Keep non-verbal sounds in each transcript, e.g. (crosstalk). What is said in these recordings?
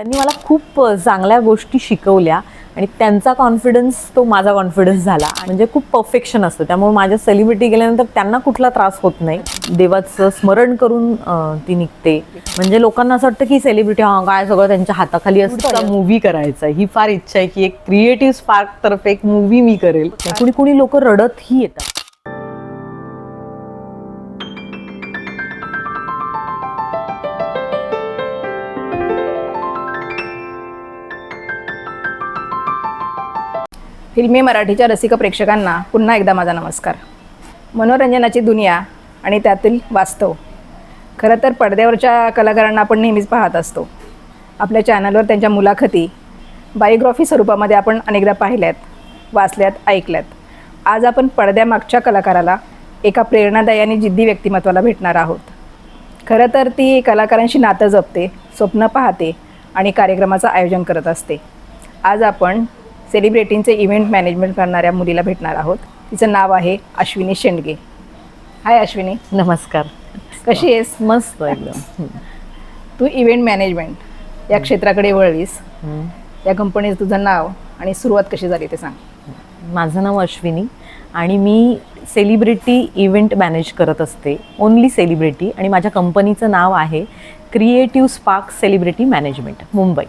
त्यांनी मला खूप चांगल्या गोष्टी शिकवल्या आणि त्यांचा कॉन्फिडन्स तो माझा कॉन्फिडन्स झाला. म्हणजे खूप परफेक्शन असतं. त्यामुळे माझ्या सेलिब्रिटी गेल्यानंतर त्यांना कुठला त्रास होत नाही. देवाचं स्मरण करून ती निघते. म्हणजे लोकांना असं वाटतं की सेलिब्रिटी हा काय सगळं त्यांच्या हाताखाली असतं. मूवी करायचा. ही फार इच्छा आहे की एक क्रिएटिव्ह स्पार्क तर्फे एक मूवी मी करेल. कुणी कुणी लोक रडतही येतात. फिल्मी मराठीच्या रसिक प्रेक्षकांना पुन्हा एकदा माझा नमस्कार. मनोरंजनाची दुनिया आणि त्यातील वास्तव. खरं तर पडद्यावरच्या कलाकारांना आपण नेहमीच पाहत असतो. आपल्या चॅनलवर त्यांच्या मुलाखती बायोग्राफी स्वरूपामध्ये आपण अनेकदा पाहिल्यात वाचल्यात ऐकल्यात. आज आपण पडद्यामागच्या कलाकाराला एका प्रेरणादायी आणि जिद्दी व्यक्तिमत्वाला भेटणार आहोत. खरं तर ती कलाकारांशी नातं जपते स्वप्न पाहते आणि कार्यक्रमाचं आयोजन करत असते. आज आपण सेलिब्रिटींचे इव्हेंट मॅनेजमेंट करणाऱ्या मुलीला भेटणार आहोत. तिचं नाव आहे अश्विनी शेंडगे. हाय अश्विनी. नमस्कार. कशी आहेस? मस्त एकदम. तू इव्हेंट मॅनेजमेंट या क्षेत्राकडे वळलीस. या कंपनीचं तुझं नाव आणि सुरुवात कशी झाली ते सांग. माझं नाव अश्विनी आणि मी सेलिब्रिटी इव्हेंट मॅनेज करत असते. ओनली सेलिब्रिटी आणि माझ्या कंपनीचं नाव आहे creative spark celebrity management Mumbai.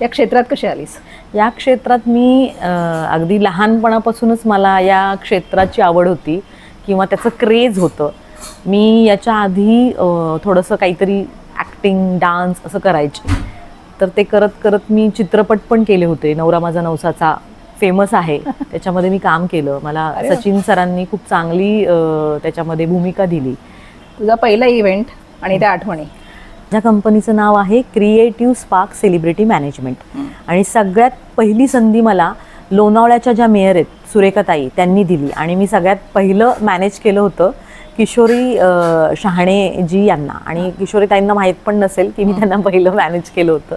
या क्षेत्रात कशी आलीस? या क्षेत्रात मी अगदी लहानपणापासूनच मला या क्षेत्राची आवड होती किंवा त्याचं क्रेज होतं. मी याच्या आधी थोडंसं काहीतरी ॲक्टिंग डान्स असं करायचे. तर ते करत करत मी चित्रपट पण केले होते. नवरा माझा नवसाचा फेमस आहे. (laughs) त्याच्यामध्ये मी काम केलं. मला. सचिन सरांनी खूप चांगली त्याच्यामध्ये भूमिका दिली. तुझा पहिला इव्हेंट आणि त्या आठवणी. ज्या कंपनीचं नाव आहे क्रिएटिव्ह स्पार्क सेलिब्रिटी मॅनेजमेंट. आणि सगळ्यात पहिली संधी मला लोणावळ्याच्या ज्या मेयर आहेत सुरेखाताई त्यांनी दिली. आणि मी सगळ्यात पहिलं मॅनेज केलं होतं किशोरी अं, शहाणेजी यांना. आणि किशोरीताईंना माहीत पण नसेल की मी त्यांना पहिलं मॅनेज केलं होतं.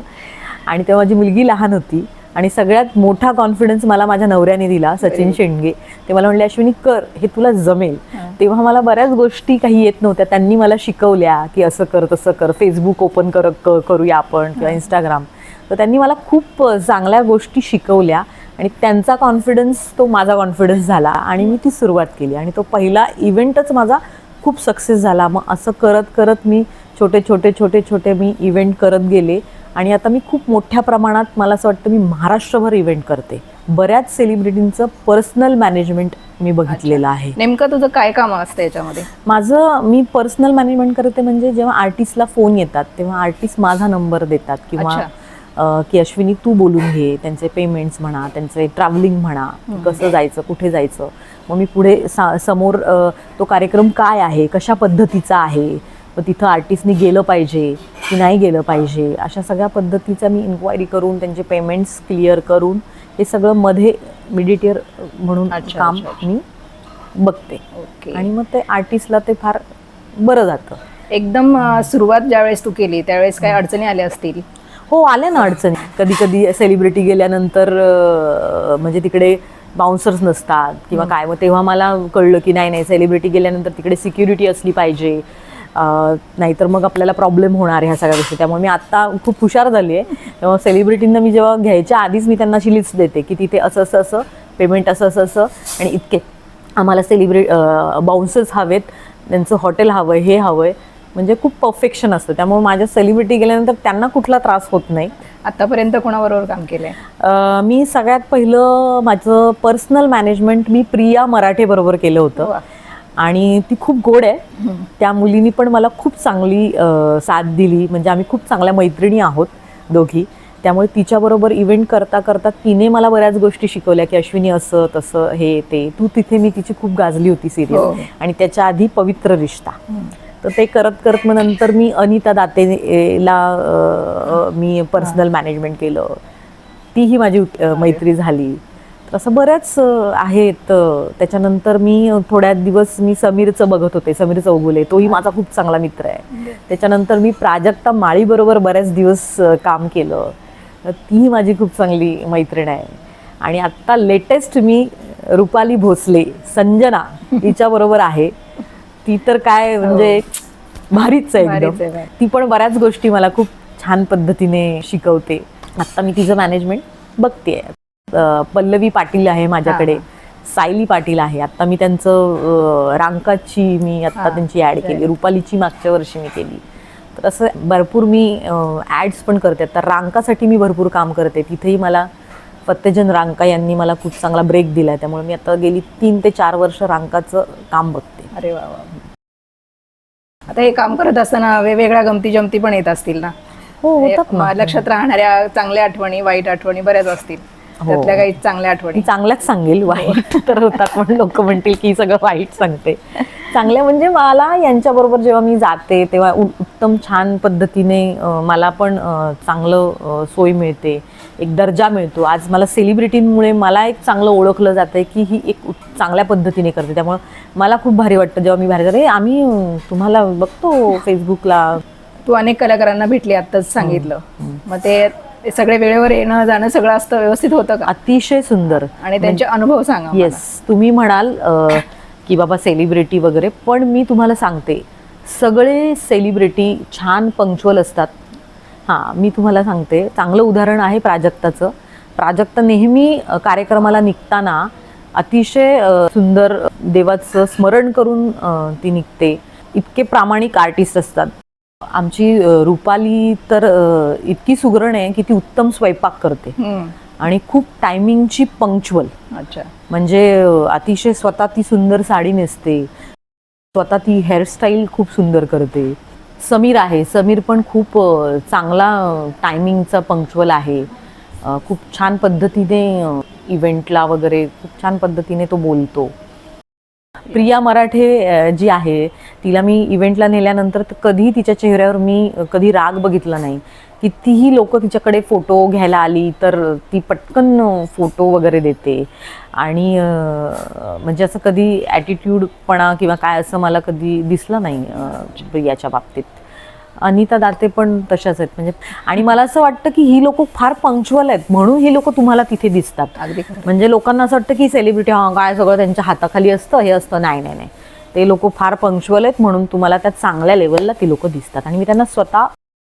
आणि तेव्हा माझी मुलगी लहान होती. आणि सगळ्यात मोठा कॉन्फिडन्स मला माझ्या नवऱ्याने दिला सचिन शेंडगे. ते मला म्हणले अश्विनी कर हे तुला जमेल. तेव्हा मला बऱ्याच गोष्टी काही येत नव्हत्या. त्यांनी मला शिकवल्या की असं कर तसं कर. फेसबुक ओपन कर करूया आपण किंवा इंस्टाग्राम तर त्यांनी मला खूप चांगल्या गोष्टी शिकवल्या आणि त्यांचा कॉन्फिडन्स तो माझा कॉन्फिडन्स झाला आणि मी ती सुरुवात केली. आणि तो पहिला इव्हेंटच माझा खूप सक्सेस झाला. मग असं करत करत मी छोटे छोटे छोटे छोटे मी इव्हेंट करत गेले. आणि आता मी खूप मोठ्या प्रमाणात मला असं वाटतं मी महाराष्ट्रभर इव्हेंट करते. बऱ्याच सेलिब्रिटींचं पर्सनल मॅनेजमेंट मी बघितलेलं आहे. नेमकं तुझं काय काम असतं याच्यामध्ये? माझं मी पर्सनल मॅनेजमेंट करते म्हणजे जेव्हा आर्टिस्टला फोन येतात तेव्हा आर्टिस्ट माझा नंबर देतात किंवा की अश्विनी तू बोलून घे त्यांचे पेमेंट्स म्हणा त्यांचे ट्रॅव्हलिंग म्हणा कसं जायचं कुठे जायचं. मग मी पुढे समोर तो कार्यक्रम काय आहे कशा पद्धतीचा आहे मग तिथं आर्टिस्टनी गेलं पाहिजे की नाही गेलं पाहिजे अशा सगळ्या पद्धतीचा मी इन्क्वायरी करून त्यांचे पेमेंट्स क्लिअर करून हे सगळं मध्ये मिडिटेअर म्हणून काम. मी बघते. ओके. आणि मग ते आर्टिस्टला ते फार बरं जातं. एकदम अं, सुरुवात ज्यावेळेस तू केली त्यावेळेस काय अडचणी आल्या असतील? हो आल्या ना अडचणी. कधी कधी सेलिब्रिटी गेल्यानंतर अं, म्हणजे तिकडे बाउन्सर्स नसतात किंवा काय मग तेव्हा मला कळलं की नाही नाही सेलिब्रिटी गेल्यानंतर तिकडे सिक्युरिटी असली पाहिजे. नाहीतर मग आपल्याला प्रॉब्लेम होणार आहे ह्या सगळ्या गोष्टी. त्यामुळे मी आता खूप हुशार झाली आहे. तेव्हा सेलिब्रिटींना मी जेव्हा घ्यायच्या आधीच मी त्यांना अशी लिस्ट देते की तिथे असं असं असं पेमेंट असं असं असं आणि इतके. आम्हाला सेलिब्रिट बाउन्सर्स हवेत. त्यांचं हॉटेल हवं आहे हे हवं आहे म्हणजे खूप परफेक्शन असतं. त्यामुळे माझ्या सेलिब्रिटी गेल्यानंतर त्यांना कुठला त्रास होत नाही. आतापर्यंत कोणाबरोबर काम केलंय? अं, मी सगळ्यात पहिलं माझं पर्सनल मॅनेजमेंट मी प्रिया मराठे बरोबर केलं होतं. आणि ती खूप गोड आहे. त्या मुलीनी पण मला खूप चांगली साथ दिली. म्हणजे आम्ही खूप चांगल्या मैत्रिणी आहोत दोघी. त्यामुळे तिच्याबरोबर इव्हेंट करता करता तिने मला बऱ्याच गोष्टी शिकवल्या की अश्विनी असं तसं हे ते. तू तिथे मी तिची खूप गाजली होती हो. सिरियल आणि त्याच्या आधी पवित्र रिश्ता. तर ते करत करत मग नंतर मी अनिता दातेला मी पर्सनल मॅनेजमेंट केलं. तीही माझी मैत्री झाली. तर असं बऱ्याच आहेत त्याच्यानंतर मी थोड्या दिवस मी समीरचं बघत होते समीर चौगुले. तोही माझा खूप चांगला मित्र आहे. त्याच्यानंतर मी प्राजक्ता माळीबरोबर बऱ्याच दिवस काम केलं. तीही माझी खूप चांगली मैत्रीण आहे. आणि आत्ता लेटेस्ट मी रुपाली भोसले संजना तिच्याबरोबर आहे. ती तर काय म्हणजे भारीच आहे भारीच आहे. ती पण बऱ्याच गोष्टी मला खूप छान पद्धतीने शिकवते. आत्ता मी तिचं मॅनेजमेंट बघते पल्लवी पाटील आहे माझ्याकडे. सायली पाटील आहे. आता मी त्यांचं रांकाची मी आता त्यांची ॲड केली. रुपालीची मागच्या वर्षी मी केली. तर असं भरपूर मी ॲड्स पण करते. तर रांकासाठी मी भरपूर काम करते. तिथेही मला फत्तेजन रांका यांनी मला खूप चांगला ब्रेक दिला त्यामुळे मी आता गेली तीन ते चार वर्ष रांकाचं काम बघते. अरे वा आता हे काम करत असताना वेगवेगळ्या गमती जमती पण येत असतील ना? हो लक्षात राहणाऱ्या चांगल्या आठवणी वाईट आठवणी बऱ्याच असतील. त्यातल्या काही चांगल्या आठवणी. चांगल्याच सांगेल वाईट (laughs) तर होतात. पण लोक म्हणतील की सगळं वाईट सांगते. चांगल्या म्हणजे मला यांच्याबरोबर जेव्हा मी जाते तेव्हा उत्तम छान पद्धतीने मला पण चांगलं सोय मिळते. एक दर्जा मिळतो. आज मला सेलिब्रिटींमुळे मला एक चांगलं ओळखलं जातं की ही एक चांगल्या पद्धतीने करते. त्यामुळं मला खूप भारी वाटतं जेव्हा मी बाहेर जाते. "ए, आम्ही तुम्हाला बघतो फेसबुकला तू अनेक कलाकारांना भेटली आत्ताच सांगितलं. मग ते ते सगळे वेळेवर येणं जाणं सगळं असतं व्यवस्थित होतं का? अतिशय सुंदर. आणि त्यांचे अनुभव सांगा. येस तुम्ही म्हणाल की बाबा सेलिब्रिटी वगैरे पण मी तुम्हाला सांगते सगळे सेलिब्रिटी छान पंक्च्युअल असतात. हां मी तुम्हाला सांगते चांगलं उदाहरण आहे प्राजक्ताचं. प्राजक्त नेहमी कार्यक्रमाला निघताना अतिशय सुंदर देवाचं स्मरण करून ती निघते. इतके प्रामाणिक आर्टिस्ट असतात. आमची रुपाली तर इतकी सुगरण आहे की ती उत्तम स्वयंपाक करते. आणि खूप टायमिंगची पंक्च्युअल अच्छा. म्हणजे अतिशय स्वतः ती सुंदर साडी नेसते. स्वतः ती हेअरस्टाईल खूप सुंदर करते. समीर आहे. समीर पण खूप चांगला टायमिंगचा पंक्च्युअल आहे. खूप छान पद्धतीने इव्हेंटला वगैरे खूप छान पद्धतीने तो बोलतो. प्रिया मराठे जी आहे तिला मी इव्हेंटला नेल्यानंतर तर कधी तिच्या चेहऱ्यावर मी कधी राग बघितला नाही. कितीही लोक तिच्याकडे फोटो घ्यायला आली तर ती पटकन फोटो वगैरे देते. आणि म्हणजे असं कधी ॲटिट्यूडपणा किंवा काय असं मला कधी दिसलं नाही प्रियाच्या बाबतीत. अनिता दाते पण तशाच आहेत. म्हणजे आणि मला असं वाटतं की ही लोक फार पंक्च्युअल आहेत म्हणून ही लोक तुम्हाला तिथे दिसतात. अगदी म्हणजे लोकांना असं वाटतं की सेलिब्रिटी हा काय सगळं त्यांच्या हाताखाली असतं हे असतं. नाही नाही नाही. ते लोक फार पंक्च्युअल आहेत म्हणून तुम्हाला त्या चांगल्या लेवलला ती लोक दिसतात. आणि मी त्यांना स्वतः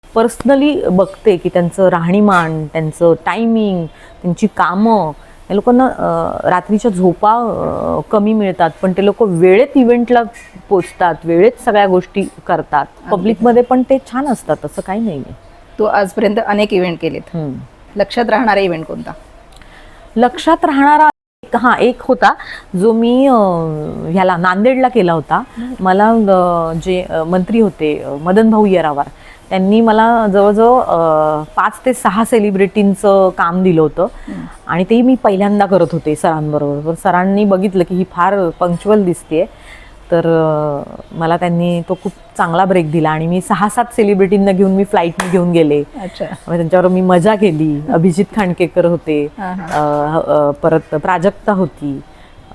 पर्सनली बघते की त्यांचं राहणीमान त्यांचं टायमिंग त्यांची कामं या लोकांना रात्रीच्या झोपा कमी मिळतात पण ते लोक वेळेत इव्हेंटला पोचतात वेळेत सगळ्या गोष्टी करतात. पब्लिकमध्ये पण ते छान असतात असं काही नाही आहे तू आजपर्यंत अनेक इव्हेंट केलेत. लक्षात राहणारा इव्हेंट कोणता? लक्षात राहणारा हा एक होता जो मी ह्याला नांदेडला केला होता. मला जे मंत्री होते मदन भाऊ येरावार त्यांनी मला जवळजवळ पाच ते सहा सेलिब्रिटींचं काम दिलं होतं. आणि ते मी पहिल्यांदा करत होते सरांबरोबर. सरांनी बघितलं की ही फार पंक्च्युअल दिसते तर मला त्यांनी तो खूप चांगला ब्रेक दिला आणि मी सहा सात सेलिब्रिटींना घेऊन मी फ्लाईटने घेऊन गेले. त्यांच्यावर मी मजा केली. अभिजित खांडकेकर होते. परत प्राजक्ता होती.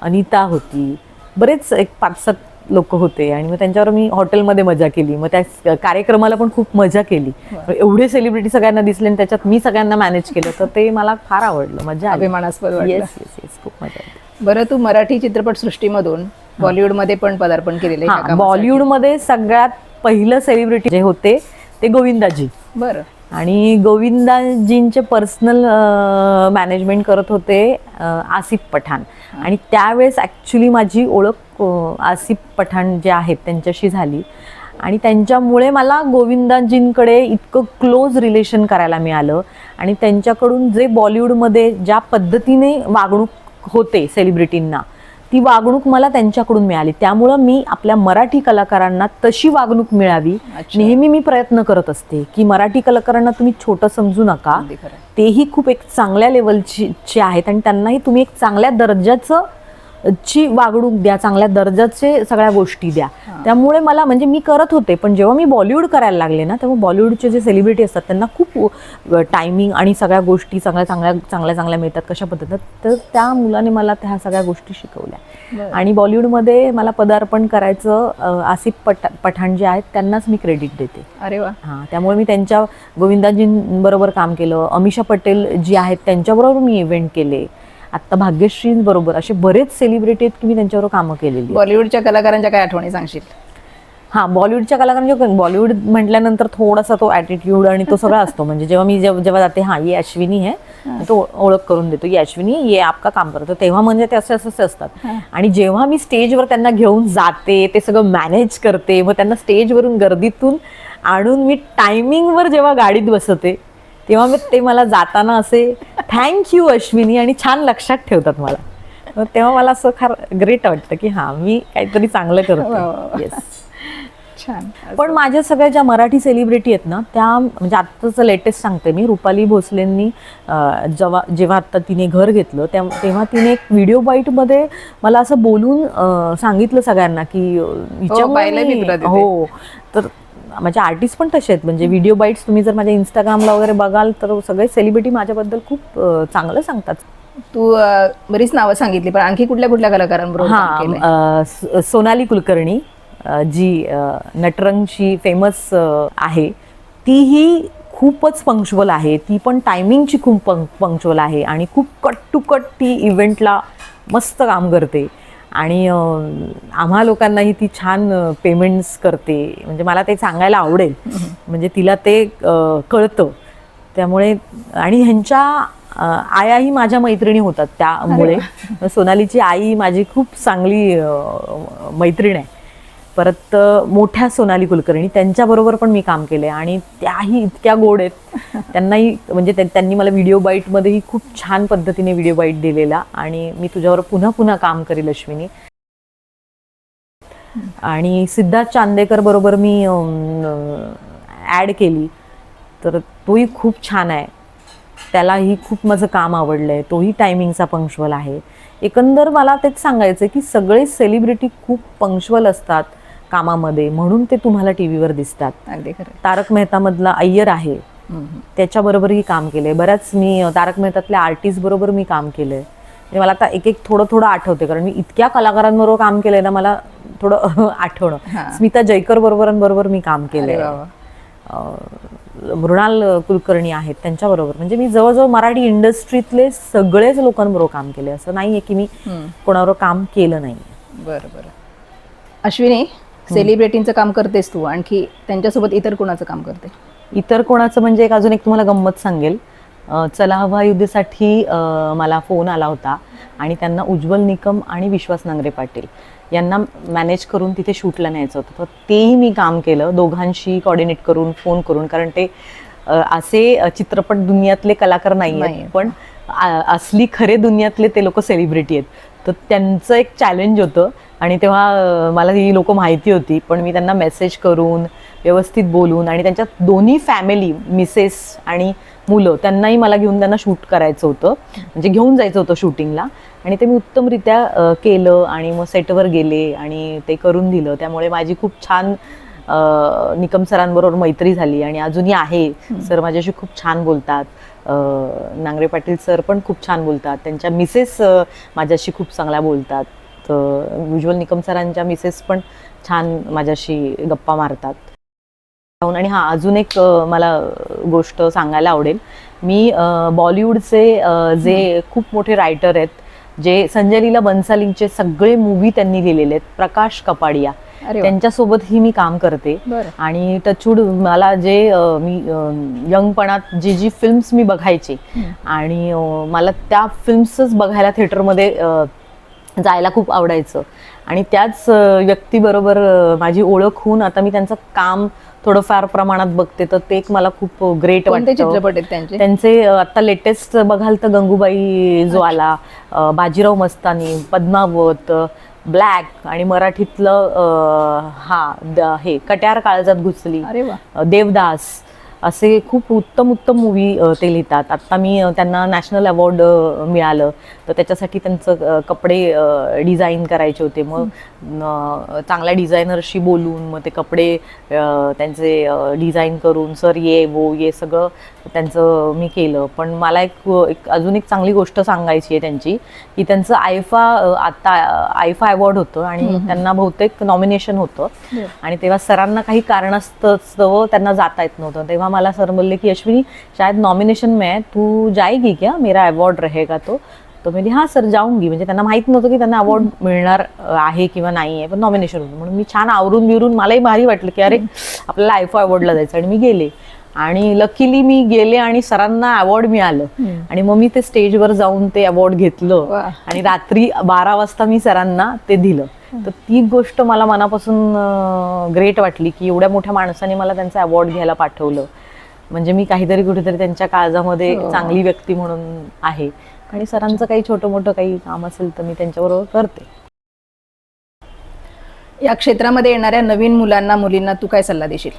अनिता होती. बरेच एक पाच सात लोक होते आणि मग त्यांच्यावर मी हॉटेलमध्ये मजा केली. मग त्या कार्यक्रमाला पण खूप मजा केली. एवढे सेलिब्रिटी सगळ्यांना दिसले आणि त्याच्यात मी सगळ्यांना मॅनेज केलं. तर ते मला फार आवडलं. मजा आली. अभिमानास्पद येस येस येस खूप मजा बरं तू मराठी चित्रपट सृष्टीमधून बॉलिवूडमध्ये पण पदार्पण केलेलं बॉलिवूडमध्ये सगळ्यात पहिलं सेलिब्रिटी जे होते ते गोविंदाजी. बरं. आणि गोविंदाजींचे पर्सनल मॅनेजमेंट करत होते आसिफ पठाण. आणि त्यावेळेस ॲक्च्युली माझी ओळख आसिफ पठाण जे आहेत त्यांच्याशी झाली. आणि त्यांच्यामुळे मला गोविंदाजींकडे इतकं क्लोज रिलेशन करायला मिळालं. आणि त्यांच्याकडून जे बॉलिवूडमध्ये ज्या पद्धतीने वागणूक होते सेलिब्रिटींना ती वागणूक मला त्यांच्याकडून मिळाली. त्यामुळं मी आपल्या मराठी कलाकारांना तशी वागणूक मिळावी. नेहमी मी प्रयत्न करत असते की मराठी कलाकारांना तुम्ही छोटं समजू नका. तेही खूप एक चांगल्या लेवलची आहेत आणि त्यांनाही तुम्ही एक चांगल्या दर्जाचं ची वागणूक द्या चांगल्या दर्जाचे सगळ्या गोष्टी द्या. त्यामुळे मला म्हणजे मी करत होते पण जेव्हा मी बॉलिवूड करायला लागले ना तेव्हा बॉलिवूडचे जे सेलिब्रिटी असतात त्यांना खूप टायमिंग आणि सगळ्या गोष्टी सगळ्या चांगल्या चांगल्या चांगल्या मिळतात कशा पद्धतीनं. तर त्या मुलाने मला त्या सगळ्या गोष्टी शिकवल्या. आणि बॉलिवूडमध्ये मला पदार्पण करायचं आसिफ पठा पठाण जे आहेत त्यांनाच मी क्रेडिट देते. अरे वा. हां त्यामुळे मी त्यांच्या गोविंदाजींबरोबर काम केलं. अमिषा पटेल जी आहेत त्यांच्याबरोबर मी इव्हेंट केले. आत्ता भाग्यश्रींबरोबर असे बरेच सेलिब्रिटी आहेत की मी त्यांच्याबरोबर कामं केलेली. बॉलिवूडच्या कलाकारांच्या काय आठवणी सांगशील? हा बॉलिवूडच्या कलाकारांच्या बॉलिवूड म्हटल्यानंतर थोडासा तो ॲटिट्यूड आणि तो सगळा असतो. म्हणजे जेव्हा मी जेव्हा जेव्हा जाते हा ये अश्विनी आहे तो ओळख करून देतो. ये अश्विनी ये आपका काम करतो. तेव्हा म्हणजे ते असे असे असे असतात. आणि जेव्हा मी स्टेजवर त्यांना घेऊन जाते ते सगळं मॅनेज करते मग त्यांना स्टेजवरून गर्दीतून आणून मी टायमिंगवर जेव्हा गाडीत बसते तेव्हा मी ते मला जाताना असे थँक्यू अश्विनी आणि छान लक्षात ठेवतात मला. तेव्हा मला असं फार ग्रेट वाटतं की हा मी काहीतरी चांगलं करतो. येस छान. पण माझ्या सगळ्या ज्या मराठी सेलिब्रिटी आहेत ना त्या म्हणजे आत्ताचं लेटेस्ट सांगते मी. रुपाली भोसलेंनी जेव्हा जेव्हा आत्ता तिने घर घेतलं तेव्हा तिने एक व्हिडिओ बाईटमध्ये मला असं बोलून सांगितलं सगळ्यांना की तिथे. हो तर माझे आर्टिस्ट पण तसे आहेत. म्हणजे व्हिडिओ बाईट्स तुम्ही जर माझ्या इंस्टाग्रामला वगैरे बघाल तर सगळे सेलिब्रिटी माझ्याबद्दल खूप चांगलं सांगतात. तू बरीच नावं सांगितली पण आणखी कुठल्या कुठल्या कलाकारांबरोबर हा सोनाली कुलकर्णी जी नटरंगची फेमस आहे. तीही खूपच पंक्च्युअल आहे. ती पण टायमिंगची खूप पंक पंक्च्युअल आहे. आणि खूप कट टू कट ती इव्हेंटला मस्त काम करते. आणि आम्हा लोकांनाही ती छान पेमेंट्स करते. म्हणजे मला ते सांगायला आवडेल. म्हणजे तिला ते कळतं. त्यामुळे आणि ह्यांच्या आयाही माझ्या मैत्रिणी होतात त्यामुळे. सोनालीची आई माझी खूप चांगली मैत्रीण आहे. परत मोठ्या सोनाली कुलकर्णी त्यांच्याबरोबर पण मी काम केले आणि त्याही इतक्या गोड आहेत. (laughs) त्यांनाही म्हणजे त्या- त्यांनी मला व्हिडिओ बाईटमध्येही खूप छान पद्धतीने व्हिडिओ बाईट दिलेला आणि मी तुझ्यावर पुन्हा पुन्हा काम करेल अश्विनी. आणि सिद्धार्थ चांदेकर बरोबर मी ॲड केली. तर तोही खूप छान आहे. त्यालाही खूप माझं काम आवडलं आहे तोही टायमिंगचा पंक्च्युअल आहे. एकंदर मला तेच सांगायचं आहे की सगळे सेलिब्रिटी खूप पंक्च्युअल असतात. कामामध्ये म्हणून ते तुम्हाला टी व्हीवर दिसतात. अगदी खरं तारक मेहतामधला अय्यर आहे. त्याच्याबरोबरही काम केलंय. बऱ्याच मी तारक मेहतातल्या आर्टिस्ट बरोबर मी काम केलंय. म्हणजे मला आता एक एक थोडं थोडं आठवते कारण मी इतक्या कलाकारांबरोबर काम केलंय ना मला थोडं (laughs) आठवणं. स्मिता जयकर बरोबरांबरोबर मी काम केलंय. मृणाल कुलकर्णी आहेत त्यांच्याबरोबर. म्हणजे मी जवळजवळ मराठी इंडस्ट्रीतले सगळेच लोकांबरोबर काम केले असं नाहीये की मी. कोणाबरोबर काम केलं नाही बरं बरं. अश्विनी सेलिब्रिटींचं काम करतेस तू आणखी त्यांच्यासोबत इतर कोणाचं काम करते? इतर कोणाचं म्हणजे एक अजून एक तुम्हाला गंमत सांगेल. चला हवा युद्धेसाठी मला फोन आला होता आणि त्यांना उज्ज्वल निकम आणि विश्वास नांगरे पाटील यांना मॅनेज करून तिथे शूटला न्यायचं होतं. तर तेही मी काम केलं दोघांशी कॉर्डिनेट करून फोन करून कारण ते असे चित्रपट दुनियातले कलाकार नाही. आहेत पण असली खरे दुनियातले ते लोक सेलिब्रिटी आहेत. तर त्यांचं एक चॅलेंज होतं. आणि तेव्हा मला ही लोक माहिती होती पण मी त्यांना मेसेज करून व्यवस्थित बोलून आणि त्यांच्या दोन्ही फॅमिली मिसेस आणि मुलं त्यांनाही मला घेऊन त्यांना शूट करायचं होतं. म्हणजे घेऊन जायचं होतं शूटिंगला आणि ते मी उत्तमरित्या केलं आणि मग सेटवर गेले आणि ते करून दिलं. त्यामुळे माझी खूप छान निकम सरांबरोबर मैत्री झाली आणि अजूनही आहे. सर माझ्याशी खूप छान बोलतात. नांगरे पाटील सर पण खूप छान बोलतात. त्यांच्या मिसेस माझ्याशी खूप चांगल्या बोलतात. तर उज्ज्वल निकम सरांच्या मिसेस पण छान माझ्याशी गप्पा मारतात. आणि हा अजून एक मला गोष्ट सांगायला आवडेल. मी बॉलिवूडचे जे खूप मोठे रायटर आहेत जे संजय लीला बन्सालींचे सगळे मूवी त्यांनी लिहिलेले आहेत प्रकाश कपाडिया. अरे वा. त्यांच्यासोबतही मी काम करते. आणि टचूड मला जे मी यंगपणात जी जी फिल्म्स मी बघायचे आणि मला त्या फिल्म्सच बघायला थिएटरमध्ये जायला खूप आवडायचं. आणि त्याच व्यक्तीबरोबर माझी ओळख होऊन आता मी त्यांचं काम थोडंफार प्रमाणात बघते तर ते एक मला खूप ग्रेट वाटतं. चित्रपट त्यांचे? आता लेटेस्ट बघाल तर गंगूबाई जो आला बाजीराव मस्तानी पद्मावत ब्लॅक आणि मराठीतलं हा द- हे कट्यार काळजात घुसली. देवदास. असे खूप उत्तम उत्तम मूवी ते लिहितात. आत्ता मी त्यांना नॅशनल अवॉर्ड मिळालं. तर त्याच्यासाठी त्यांचं कपडे डिझाईन करायचे होते. मग चांगल्या डिझायनरशी बोलून मग ते कपडे त्यांचे डिझाईन करून सर ये वो ये सगळं त्यांचं मी केलं. पण मला एक एक अजून एक चांगली गोष्ट सांगायची आहे त्यांची की त्यांचं आयफा आता आयफा अवॉर्ड होतं आणि त्यांना बहुतेक नॉमिनेशन होतं. आणि तेव्हा सरांना काही कारणास्तव त्यांना जाता येत नव्हतं. तेव्हा मला सर बोलले की अश्विनी शायद नॉमिनेशन में है तू जाएगी क्या? मेरा अवॉर्ड रहेगा तो. तर म्हणजे हां सर जाऊंगी. म्हणजे त्यांना माहीत नव्हतं की त्यांना अवॉर्ड मिळणार आहे किंवा नाही आहे. पण नॉमिनेशन होतं. म्हणून मी छान आवरून बिरून मलाही भारी वाटलं की अरे आपल्याला आयफा अवॉर्डला जायचं आणि मी गेले. आणि लकीली मी गेले आणि सरांना अवॉर्ड मिळालं. आणि मग मी ते स्टेजवर जाऊन ते अवॉर्ड घेतलं. आणि रात्री बारा वाजता मी सरांना ते दिलं. तर ती गोष्ट मला मनापासून ग्रेट वाटली की एवढ्या मोठ्या माणसाने मला त्यांचा अवॉर्ड घ्यायला पाठवलं. म्हणजे मी काहीतरी कुठेतरी त्यांच्या काळजामध्ये हो. चांगली व्यक्ती म्हणून आहे. आणि सरांचं काही छोटं मोठं काही काम असेल तर मी त्यांच्याबरोबर करते. या क्षेत्रामध्ये येणाऱ्या नवीन मुलांना मुलींना तू काय सल्ला देशील?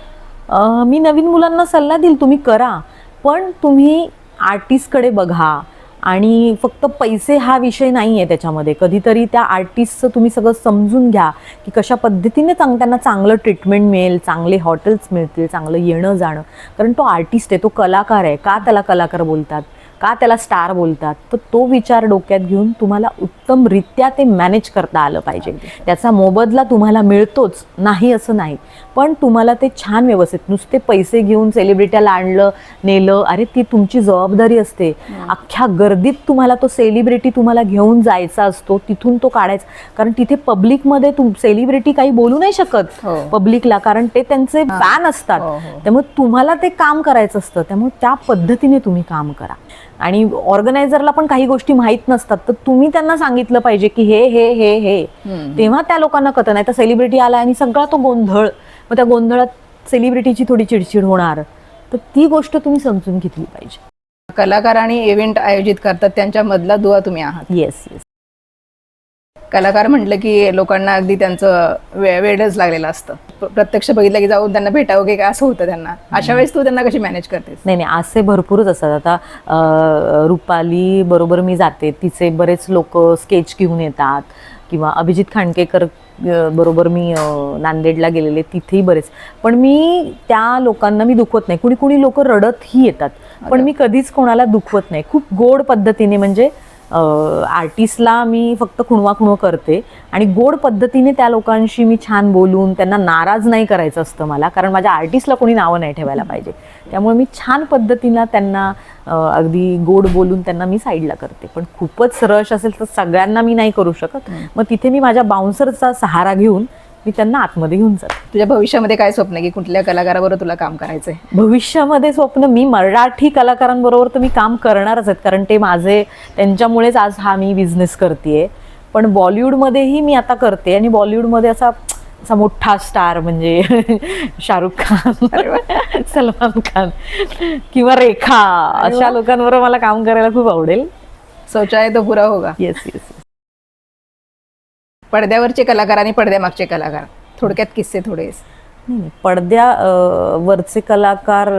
मी नवीन मुलांना सल्ला देईल तुम्ही करा. पण तुम्ही आर्टिस्टकडे बघा. आणि फक्त पैसे हा विषय नाही आहे त्याच्यामध्ये. कधीतरी त्या आर्टिस्टचं तुम्ही सगळं समजून घ्या की कशा पद्धतीने चांग त्यांना चांगलं ट्रीटमेंट मिळेल चांगले हॉटेल्स मिळतील चांगलं येणं जाणं कारण तो आर्टिस्ट आहे तो कलाकार आहे. का त्याला कलाकार बोलतात? का त्याला स्टार बोलतात? तर तो विचार डोक्यात घेऊन तुम्हाला उत्तमरित्या ते मॅनेज करता आलं पाहिजे. त्याचा मोबदला तुम्हाला मिळतोच नाही असं नाही. पण तुम्हाला ते छान व्यवस्थित नुसते पैसे घेऊन सेलिब्रिटीला आणलं नेलं अरे ती तुमची जबाबदारी असते. अख्ख्या गर्दीत तुम्हाला तो सेलिब्रिटी तुम्हाला घेऊन जायचा असतो तिथून तो काढायचा. कारण तिथे पब्लिकमध्ये तुम सेलिब्रिटी काही बोलू नाही शकत हो. पब्लिकला कारण ते त्यांचे फॅन असतात. हो, हो. त्यामुळे तुम्हाला ते काम करायचं असतं. त्यामुळे त्या पद्धतीने तुम्ही काम करा. आणि ऑर्गनायझरला पण काही गोष्टी माहीत नसतात. तर तुम्ही त्यांना सांगितलं पाहिजे की हे हे हे हे. तेव्हा त्या लोकांना कळतं. नाही तर सेलिब्रिटी आला आणि सगळा तो गोंधळ मग त्या गोंधळात सेलिब्रिटीची थोडी चिडचिड होणार. तर ती गोष्ट तुम्ही समजून घेतली पाहिजे. कलाकार आणि इव्हेंट आयोजित करतात त्यांच्या मधला दुवा तुम्ही आहात. येस येस कलाकार म्हटलं की लोकांना अगदी त्यांचं वे वेडच लागलेलं असतं. प्र- प्रत्यक्ष बघितलं की जाऊन त्यांना भेटावं की काय असं होतं त्यांना. अशा वेळेस तू त्यांना कशी मॅनेज करतेस? नाही नाही असे भरपूरच असतात. आता रुपाली बरोबर मी जाते. तिचे बरेच लोक स्केच घेऊन येतात. किंवा अभिजित खांडकेकर बरोबर मी नांदेडला गेलेले तिथेही बरेच. पण मी त्या लोकांना मी दुखवत नाही. कुणी कुणी लोक रडतही येतात. पण मी कधीच कोणाला दुखवत नाही. खूप गोड पद्धतीने म्हणजे आर्टिस्टला मी फक्त खुणवा खुणव करते. आणि गोड पद्धतीने त्या लोकांशी मी छान बोलून त्यांना नाराज नाही करायचं असतं मला कारण माझ्या आर्टिस्टला कोणी नावं नाही ठेवायला पाहिजे. त्यामुळे मी छान पद्धतीनं त्यांना अगदी गोड बोलून त्यांना मी साईडला करते. पण खूपच रश असेल तर सगळ्यांना मी नाही करू शकत. मग तिथे मी माझ्या बाउन्सरचा सहारा घेऊन मी त्यांना आतमध्ये घेऊन जाते. तुझ्या भविष्यामध्ये काय स्वप्न आहे? की कुठल्या कलाकाराबरोबर तुला काम करायचंय? भविष्यामध्ये स्वप्न मी मराठी कलाकारांबरोबर तर मी काम करणारच आहेत कारण ते माझे त्यांच्यामुळेच आज हा मी बिझनेस करते पण बॉलिवूडमध्येही मी आता करते आणि बॉलिवूडमध्ये असा असा मोठा स्टार म्हणजे (laughs) शाहरुख खान (laughs) सलमान खान किंवा रेखा अशा लोकांबरोबर मला काम करायला खूप आवडेल. शौचालय तो पुरा होगा. येस येस पडद्यावरचे कलाकार आणि पडद्यामागचे कलाकार. थोडक्यात किस्से थोडे पडद्या वरचे कलाकार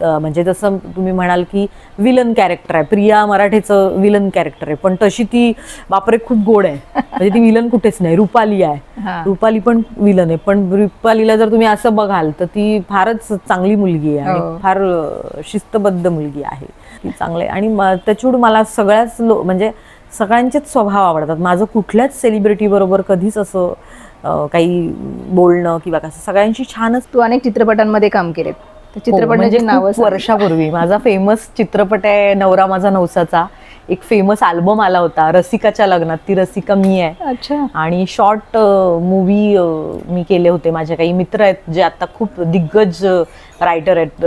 म्हणजे जसं तुम्ही म्हणाल की विलन कॅरेक्टर आहे. प्रिया मराठेचं विलन कॅरेक्टर आहे. पण तशी ती बापरे खूप गोड आहे. म्हणजे ती विलन कुठेच नाही. रुपाली आहे. हा. रुपाली पण विलन आहे. पण रुपालीला जर तुम्ही असं बघाल तर ती फारच चांगली मुलगी आहे हो. आणि फार अं, शिस्तबद्ध मुलगी आहे. ती चांगली आहे. आणि त्याच्यावर मला सगळ्याच लो म्हणजे सगळ्यांचेच स्वभाव आवडतात. माझं कुठल्याच सेलिब्रिटी बरोबर कधीच असं काही बोलणं किंवा कसं सगळ्यांशी छानच तू अनेक चित्रपटांमध्ये काम केलेत. त्या हो, म्हणजे चित्रपटांची नावं वर्षापूर्वी माझा फेमस चित्रपट आहे नवरा माझा नवसाचा. एक फेमस अल्बम आला होता रसिकाच्या लग्नात. ती रसिका मी आहे. अच्छा. आणि शॉर्ट मूवी मी केले होते. माझे काही मित्र आहेत जे आता खूप दिग्गज रायटर आहेत.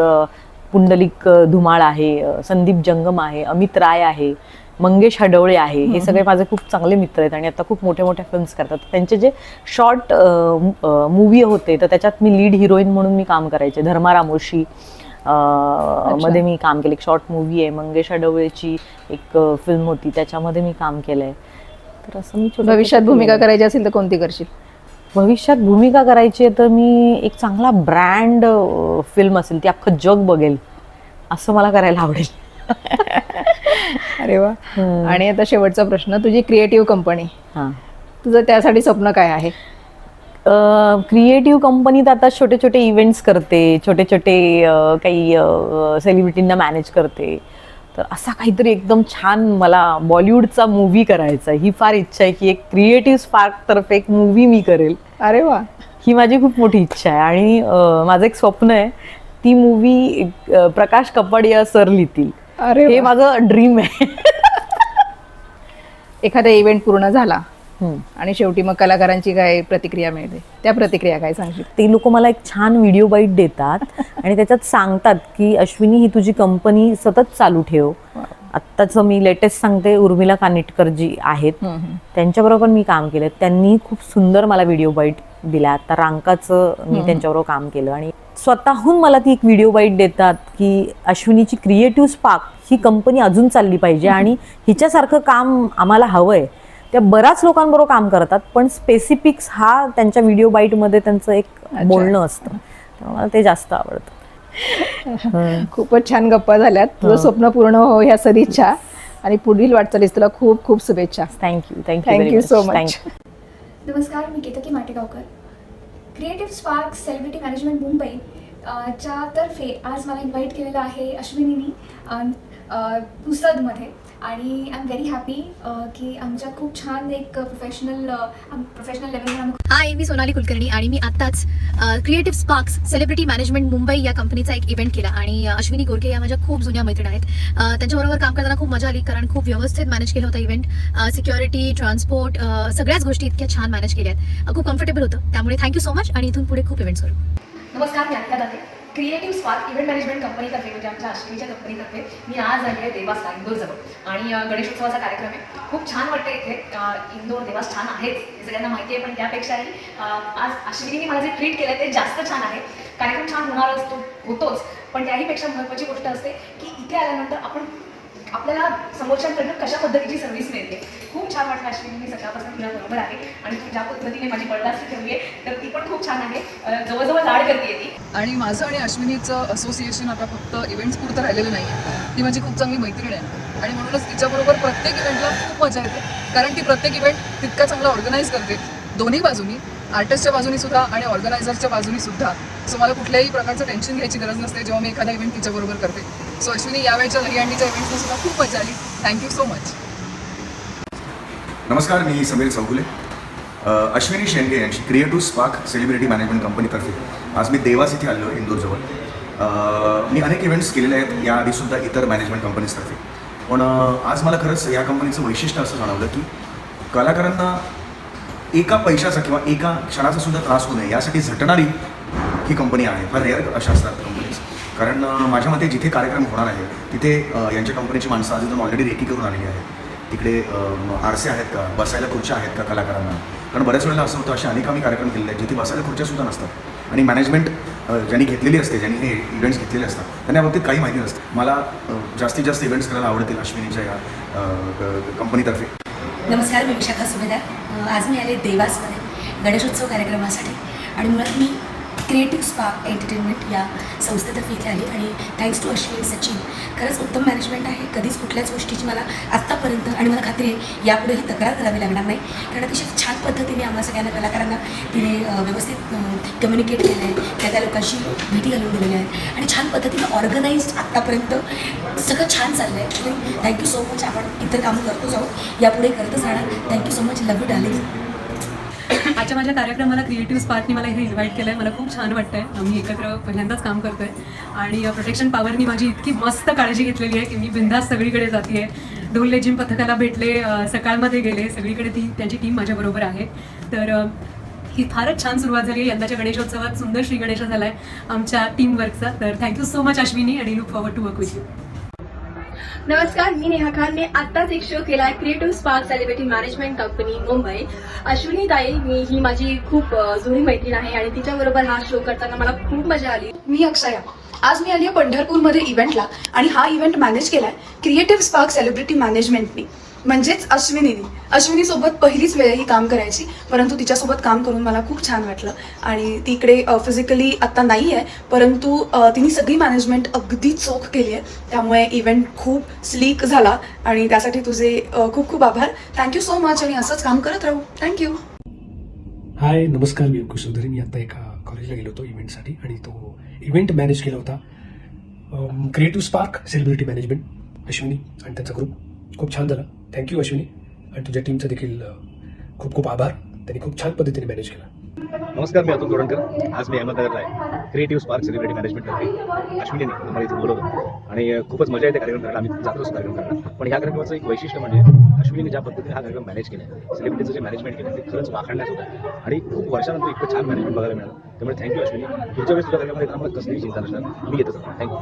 पुंडलिक धुमाळ आहे संदीप जंगम आहे अमित राय आहे. मंगेश हडवळे आहे. हे सगळे माझे खूप चांगले मित्र आहेत आणि आता खूप मोठ्या मोठ्या फिल्म्स करतात. त्यांचे जे शॉर्ट मूवी होते तर त्याच्यात मी लीड हिरोईन म्हणून मी काम करायचे. धर्मा रामोशी मध्ये मी काम केलं. एक शॉर्ट मूवी आहे मंगेश हडवळेची एक फिल्म होती. त्याच्यामध्ये मी काम केलंय. तर असं मी भविष्यात भूमिका. करायची असेल तर कोणती करशील? भविष्यात भूमिका करायची आहे तर मी एक चांगला ब्रँड फिल्म असेल. ती अख्खं जग बघेल. असं मला करायला आवडेल. (laughs) अरे वा. आणि आता शेवटचा प्रश्न तुझी क्रिएटिव्ह कंपनी हां. तुझं त्यासाठी स्वप्न काय आहे? क्रिएटिव्ह कंपनीत आता छोटे छोटे इव्हेंट्स करते छोटे छोटे काही सेलिब्रिटींना मॅनेज करते. तर असा काहीतरी एकदम छान मला बॉलिवूडचा मूवी करायचा ही फार इच्छा आहे की एक क्रिएटिव्ह स्पार्क तर्फे एक मूवी मी करेल. अरे वा. ही माझी खूप मोठी इच्छा आहे आणि माझं एक स्वप्न आहे ती मूवी प्रकाश कपाडिया सर लिहितील. अरे हे. माझं ड्रीम आहे. एखादा इव्हेंट पूर्ण झाला. आणि शेवटी मग कलाकारांची काय प्रतिक्रिया मिळते? त्या प्रतिक्रिया काय सांगशील? ते लोक मला एक छान व्हिडिओ बाईट देतात (laughs) आणि त्याच्यात सांगतात की अश्विनी ही तुझी कंपनी सतत चालू ठेव. आत्ताचं मी लेटेस्ट सांगते उर्मिला कानिटकर जी आहेत. त्यांच्याबरोबर मी काम केलं त्यांनी खूप सुंदर मला व्हिडिओ बाईट दिल्या. आता रांकाचं मी त्यांच्याबरोबर काम केलं आणि स्वतःहून मला ती एक व्हिडिओ बाईट देतात की अश्विनीची क्रिएटिव्ह स्पार्क ही कंपनी अजून चालली पाहिजे आणि हिच्यासारखं काम आम्हाला हवंय. त्या बऱ्याच लोकांबरोबर काम करतात पण स्पेसिफिक्स हा त्यांच्या व्हिडिओ बाईटमध्ये त्यांचं एक बोलणं असतं. मला ते जास्त आवडतं. (laughs) खूपच छान गप्पा झाल्यात. तुझं स्वप्न पूर्ण हो ह्या सदिच्छा आणि पुढील वाटचालीस तुला खूप खूप शुभेच्छा. Thank you thank you thank you so much नमस्कार मी Ketaki Mategaonkar. Creative spark celebrity management Mumbai च्या तर्फे आज मला इन्व्हाइट केलेलं आहे अश्विनीनी पुसदमध्ये आणि आय एम व्हेरी हॅपी की आमच्या खूप छान एक प्रोफेशनल प्रोफेशनल लेवलवर हाय मी सोनाली कुलकर्णी आणि मी आत्ताच creative sparks celebrity management Mumbai या कंपनीचा एक इव्हेंट केला. आणि अ, अश्विनी गोरखे या माझ्या खूप जुन्या मैत्रीण आहेत. अ, त्यांच्याबरोबर काम करताना खूप मजा आली कारण खूप व्यवस्थित मॅनेज केलं होतं इव्हेंट सिक्युरिटी ट्रान्सपोर्ट सगळ्याच गोष्टी इतक्या छान मॅनेज केल्या आहेत. अ, खूप कम्फर्टेबल होतं. त्यामुळे थँक्यू सो मच आणि इथून पुढे खूप इव्हेंट्स करू. नमस्कार मी Anita creative Swad event management कंपनीतर्फे म्हणजे आमच्या अश्विनीच्या कंपनीतर्फे मी आज आली आहे देवासला इंदोरजवळ आणि गणेशोत्सवाचा कार्यक्रम आहे. खूप छान वाटतं इथे. इंदोर देवास छान आहेच हे सगळ्यांना माहिती आहे पण त्यापेक्षाही आज अश्विनीने मला जे ट्रीट केलं ते जास्त छान आहे. कार्यक्रम छान होणार असतो होतोच. पण त्याहीपेक्षा महत्त्वाची गोष्ट असते की इथे आल्यानंतर आपण आपल्याला समोरच्याकडनं कशा पद्धतीची सर्व्हिस मिळते? खूप छान वाटलं अश्विनी मी सकाळपासून तुझ्या बरोबर आहे आणि तू ज्या पद्धतीने माझी बळदास्ती ठेवली आहे तर ती पण खूप छान आहे. जवळजवळ लाड करते ती. आणि माझं आणि अश्विनीचं असोसिएशन आता फक्त इव्हेंट्स पुरतं राहिलेलं नाही आहे ती माझी खूप चांगली मैत्रीण आहे. आणि म्हणूनच तिच्याबरोबर प्रत्येक इव्हेंटला खूप मजा येते. कारण ती प्रत्येक इव्हेंट तितका चांगला ऑर्गनाईज करते. दोन्ही बाजूनी आर्टिस्टच्या बाजूनी सुद्धा आणि ऑर्गनायझरच्या बाजूनी सुद्धा. सो मला कुठल्याही प्रकारचं टेन्शन घ्यायची गरज नसते जेव्हा मी एखादा इव्हेंट तिच्याबरोबर करते. सो अश्विनी यावेळच्या दहीहंडीच्या इव्हेंट्सला सुद्धा खूप मजा आली. थँक्यू सो मच नमस्कार मी समीर चौगुले. अश्विनी शेंडे यांची क्रिएटिव्ह स्पार्क सेलिब्रिटी मॅनेजमेंट कंपनीतर्फे आज मी देवास इथे आलो इंदूरजवळ. मी अनेक इव्हेंट्स केलेले आहेत याआधीसुद्धा इतर मॅनेजमेंट कंपनीजतर्फे पण आज मला खरंच या कंपनीचं वैशिष्ट्य असं जाणवलं की कलाकारांना एका पैशाचा किंवा एका क्षणाचा सुद्धा त्रास होऊ नये यासाठी झटणारी ही कंपनी आहे. फार रेअर अशा असतात कंपनीज कारण माझ्या मते जिथे कार्यक्रम होणार आहे तिथे यांच्या कंपनीची माणसं अजून ऑलरेडी रेकी करून आलेली आहेत. तिकडे आरसे आहेत का बसायला खुर्च्या आहेत का कलाकारांना? कारण बऱ्याच वेळेला असं होतं असे अनेक आम्ही कार्यक्रम केलेले आहेत जिथे बसायला खुर्च्या सुद्धा नसतात. आणि मॅनेजमेंट ज्यांनी घेतलेली असते ज्यांनी हे इव्हेंट्स घेतलेले असतात त्यांना बाबतीत काही माहिती नसते. मला जास्तीत जास्त इव्हेंट्स करायला आवडतील अश्विनीच्या या कंपनीतर्फे. नमस्कार मी विशाखा सुभेदार. आज मी आले देवासमध्ये गणेशोत्सव कार्यक्रमासाठी. आणि मुळात मी क्रिएटिव्ह स्पार्क एंटरटेनमेंट या संस्थेतर्फे इथे आली आणि थँक्स टू अश्विनी सचिन. खरंच उत्तम मॅनेजमेंट आहे. कधीच कुठल्याच गोष्टीची मला आत्तापर्यंत आणि मला खात्री आहे यापुढेही तक्रार करावी लागणार नाही. कारण अतिशय छान पद्धतीने आम्हाला सगळ्यांना कलाकारांना तिने व्यवस्थित कम्युनिकेट केलं आहे. त्या त्या लोकांशी भेटी घालून दिलेल्या आहेत. आणि छान पद्धतीने ऑर्गनाईज्ड आत्तापर्यंत सगळं छान चाललं आहे थँक्यू सो मच आपण इतर कामं करतोच आहोत. यापुढे करतच राहणार. Thank you so much love you darling आजच्या माझ्या कार्यक्रमाला क्रिएटिव्ह स्पार्कनी मला इथे इन्व्हाइट केलं आहे मला खूप छान वाटतंय. आम्ही एकत्र पहिल्यांदाच काम करतोय. आणि प्रोटेक्शन पॉवरनी माझी इतकी मस्त काळजी घेतलेली आहे की मी बिंदास सगळीकडे जाते ढोलले जिम पथकाला भेटले सकाळमध्ये गेले. सगळीकडे ती त्यांची टीम माझ्याबरोबर आहे. तर ही फारच छान सुरुवात झाली आहे. यंदाच्या गणेशोत्सवात सुंदर श्री गणेश झाला आहे आमच्या टीम वर्कचा तर थँक्यू सो मच अश्विनी आणि look forward to work with you नमस्कार मी नेहा खान. मी आत्ताच एक शो केला आहे creative spark celebrity management company Mumbai Ashwini ताई मी ही माझी खूप जुनी मैत्रीण आहे आणि तिच्याबरोबर हा शो करताना मला खूप मजा आली. मी अक्षया. आज मी आली आहे पंढरपूरमध्ये इव्हेंटला आणि हा इव्हेंट मॅनेज केलाय क्रिएटिव्ह स्पार्क सेलिब्रिटी मॅनेजमेंटनी म्हणजेच अश्विनीनी. अश्विनीसोबत पहिलीच वेळ ही काम करायची परंतु तिच्यासोबत काम करून मला खूप छान वाटलं. आणि ती इकडे फिजिकली आत्ता नाही आहे परंतु तिने सगळी मॅनेजमेंट अगदी चोख केली आहे. त्यामुळे इव्हेंट खूप स्लीक झाला. आणि त्यासाठी तुझे खूप खूप आभार. थँक्यू सो मच आणि असंच काम करत राहू. थँक्यू हाय नमस्कार. मी अंकुश चौधरी. मी आता एका कॉलेजला गेलो होतो इव्हेंटसाठी आणि तो इव्हेंट मॅनेज केला होता. Creative spark celebrity management Ashwini आणि त्यांचा ग्रुप खूप छान झाला. Thank you Ashwini. आणि तुझ्या टीमचा देखील खूप खूप आभार. त्यांनी खूप छान पद्धतीने मॅनेज केला. नमस्कार मी अतुल तोरणकर आज मी अहमदनगरला आहे. क्रिएटिव्ह स्पार्क सेलिब्रिटी मॅनेजमेंट तर्फे अश्विनीने मला इथे बोलवलं. आणि खूपच मजा येते कार्यक्रम करायला. आम्ही जातो कार्यक्रम करायला. पण ह्या कार्यक्रमाचं एक वैशिष्ट्य म्हणजे अश्विनीने ज्या पद्धतीने हा कार्यक्रम मॅनेज केला सेलिब्रिटीचं जे मॅनेजमेंट केलं ते खरंच वाखडण्यात होतं. आणि खूप वर्षानंतर इतकं छान मॅनेजमेंट बघायला मिळालं. त्यामुळे थँक्यू अश्विनी. पुढच्या वेळेस तुझ्या कार्यक्रमात आम्हाला कसलीही चिंता नसणार. मी येतच थँक्यू